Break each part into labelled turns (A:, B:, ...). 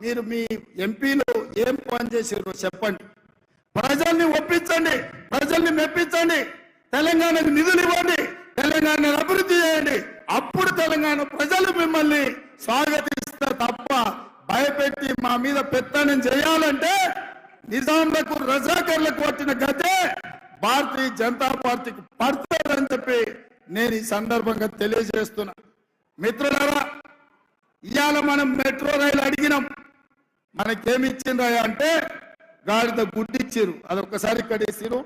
A: మీరు మీ ఎంపీలు ఏం పని చేసారు చెప్పండి. ప్రజల్ని ఒప్పించండి ప్రజల్ని మెప్పించండి తెలంగాణకు నిధులు ఇవ్వండి తెలంగాణ అభివృద్ధి చేయండి. అప్పుడు తెలంగాణ ప్రజలు మిమ్మల్ని స్వాగతిస్తారు తప్ప భయపెట్టి మా మీద పెత్తనం చేయాలంటే నిజాంలకు రజాకర్లకు వచ్చిన గతే భారతీయ జనతా పార్టీకి పడతారని చెప్పి నేను ఈ సందర్భంగా తెలియజేస్తున్నా. మిత్రులారా ఇవాళ మనం మెట్రో రైలు అడిగినాం. మనకేమి ఇచ్చిండ్రా అంటే గాడిద గుడ్డిచ్చిరు అదొక్కసారి ఇక్కడ ఇచ్చిరు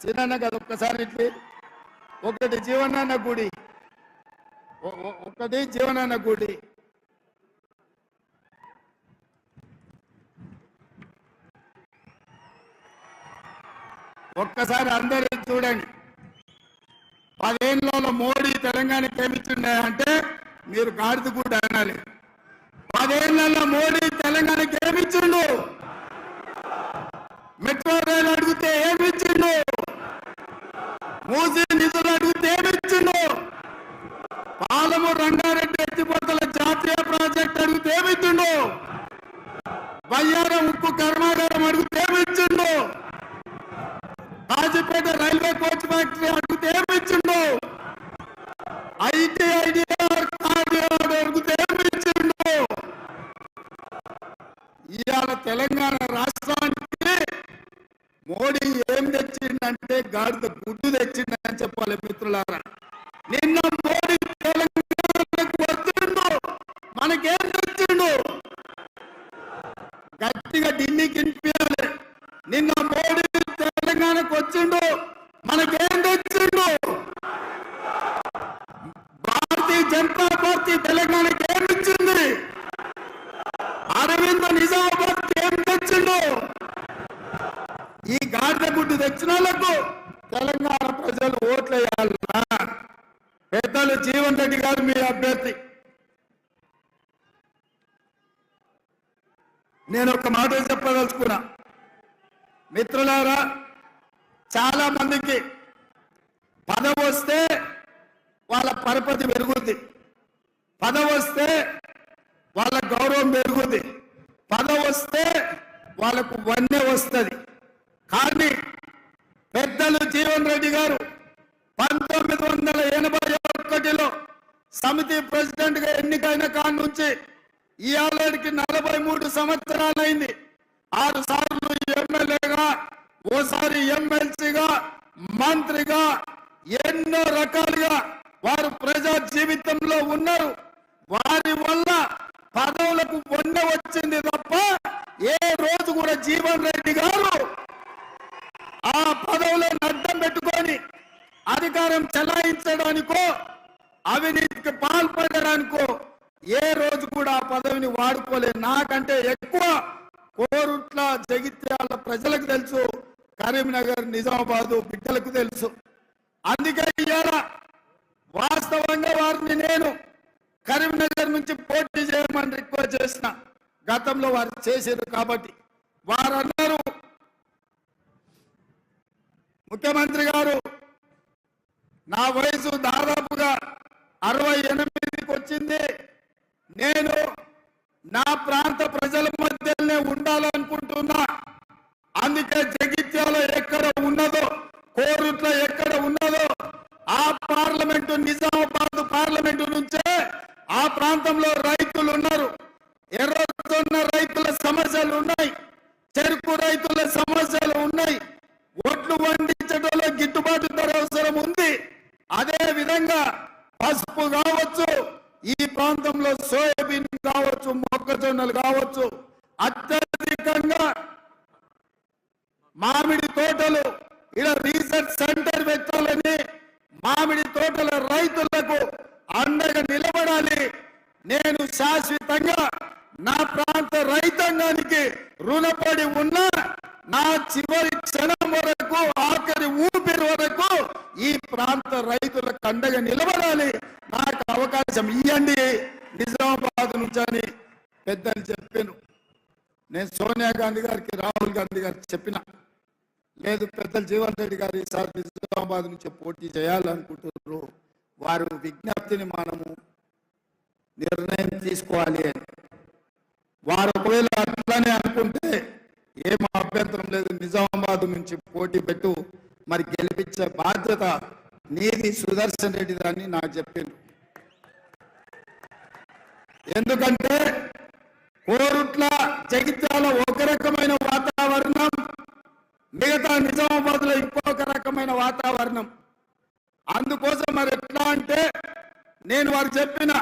A: సినాన్నకి అదొక్కసారి ఇట్లి ఒకటి జీవనాన్న గుడి. ఒ- ఒకటి జీవనాన్న గుడి. ఒక్కసారి అందరూ చూడండి. పదేళ్ళలో మోడీ తెలంగాణకి ఏమిచ్చిండే అంటే మీరు గాడిద కూడా అనాలి. పదేళ్ళలో మోడీ తెలంగాణకి ఏమిచ్చిండు? మెట్రో రైలు అడిగితే ఏమిచ్చిండు? మూసీ నిధులు అడిగితే ఏమిచ్చిండు? పాలమూరు రంగారెడ్డి ఎత్తిపోతల జాతీయ ప్రాజెక్ట్ అడిగితే ఏమిచ్చిండు? బయ్యారం ఉక్కు కర్మాగారం అడిగితే ఏమిచ్చిండు? కాజీపేట రైల్వే కోచ్ ఫ్యాక్టరీ అడిగితే ఏమిచ్చిండు? ఐటీ తెలంగాణ రాష్ట్రానికి మోడీ ఏం తెచ్చిండంటే గాడిద గుడ్డు తెచ్చిండని చెప్పాలి మిత్రులారా. నిన్న మోడీ తెలంగాణకు వచ్చిండు. మనకేం తెచ్చిండు? గట్టిగా ఢిల్లీకి వినిపించాలి నిన్న మోడీ తెలంగాణకు వచ్చిండు. మనకేం తెచ్చిండు? భారతీయ జనతా పార్టీ తెలంగాణకి ఏం ఇచ్చింది అరవింద నిజామాబాద్ ఏం తెచ్చిండు ఈ గాడిద గుడ్డు తెచ్చిన వాళ్ళకు తెలంగాణ ప్రజలు ఓట్లు వేయాలన్నా పెద్దలు జీవన్ రెడ్డి గారు మీ అభ్యర్థి. నేను ఒక మాట చెప్పదలుచుకున్నా. మిత్రులారా చాలా మందికి పదవి వస్తే వాళ్ళ పరపతి పెరుగుద్ది. పదవి వస్తే వాళ్ళ గౌరవం పెరుగుద్ది. పదవి వస్తే వాళ్ళకు వన్నె వస్తుంది. కానీ జగన్మోహన్ రెడ్డి గారు పంతొమ్మిది వందల ఎనభై ఒకటిలో సమితి ప్రెసిడెంట్గా ఎన్నికైన కాడి నుంచి ఈ నలభై మూడు సంవత్సరాలైంది. ఆరు సార్లు ఎమ్మెల్యేగా ఓసారి ఎమ్మెల్సీగా మంత్రిగా ఎన్నో రకాలుగా వారు ప్రజా జీవితంలో ఉన్నారు. వారి వల్ల పదవులకు వండ వచ్చింది తప్ప ఏ రోజు కూడా జీవన్ రెడ్డి గారు అధికారం చెలాయించడానికో అవినీతికి పాల్పడడానికో ఏ రోజు కూడా ఆ పదవిని వాడుకోలేదు. నాకంటే ఎక్కువ కోరుట్ల జగిత్యాల ప్రజలకు తెలుసు కరీంనగర్ నిజామాబాదు బిడ్డలకు తెలుసు. అందుకే ఇవాళ వాస్తవంగా వారిని నేను కరీంనగర్ నుంచి పోటీ చేయమని రిక్వెస్ట్ చేసిన. గతంలో వారు చేశారు కాబట్టి వారు అన్నారు ముఖ్యమంత్రి గారు నా వయసు దాదాపుగా అరవై ఎనిమిదికి వచ్చింది. నేను నా ప్రాంత ప్రజల మధ్యనే ఉండాలనుకుంటున్నా. అందుకే జగిత్యాల ఎక్కడ ఉన్నదో కోరుట్ల ఎక్కడ ఉన్నదో ఆ పార్లమెంటు నిజామాబాద్ పార్లమెంటు నుంచే ఆ ప్రాంతంలో రైతులు ఉన్నారు ఎర్రతున్న రైతుల సమస్యలు ఉన్నాయి చెరుకు రైతు ప్రాంతంలో సోయాబీన్ కావచ్చు మొక్కజొన్నలు కావచ్చు అత్యధికంగా మామిడి తోటలు ఇలా రీసెర్చ్ సెంటర్ పెట్టాలని మామిడి తోటల రైతులకు అండగా నిలబడాలి. నేను శాశ్వతంగా నా ప్రాంత రైతాంగానికి రుణపడి ఉన్న నా చివరి క్షణం వరకు ఆఖరి ఊపిరి వరకు ఈ ప్రాంత రైతులకు అండగా నిలబడాలి నాకు అవకాశం ఇవ్వండి నిజామాబాద్ నుంచి అని పెద్దలు చెప్పాను నేను సోనియా గాంధీ గారికి రాహుల్ గాంధీ గారికి చెప్పిన లేదు పెద్దలు జీవన్ రెడ్డి గారు ఈసారి నిజామాబాద్ నుంచి పోటీ చేయాలనుకుంటున్నారు. వారు విజ్ఞప్తిని మనము నిర్ణయం తీసుకోవాలి అని. వారు ఒకవేళ అట్లానే అనుకుంటే ఏం అభ్యంతరం లేదు. నిజామాబాద్ నుంచి పోటీ పెట్టు మరి గెలిపించే బాధ్యత నీది సుదర్శన్ రెడ్డి అని నాకు చెప్పిండు. ఎందుకంటే జగిత్యాల ఒక రకమైన వాతావరణం మిగతా నిజామాబాద్లో ఇంకొక రకమైన వాతావరణం. అందుకోసం మరి ఎట్లా అంటే నేను వారు చెప్పిన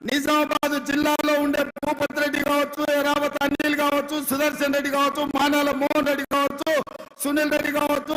A: నిజామాబాద్ జిల్లాలో ఉండే భూపతి రెడ్డి కావచ్చు ఎరావత్ అనిల్ కావచ్చు సుదర్శన్ రెడ్డి కావచ్చు మానాల మోహన్ రెడ్డి కావచ్చు సునీల్ రెడ్డి కావచ్చు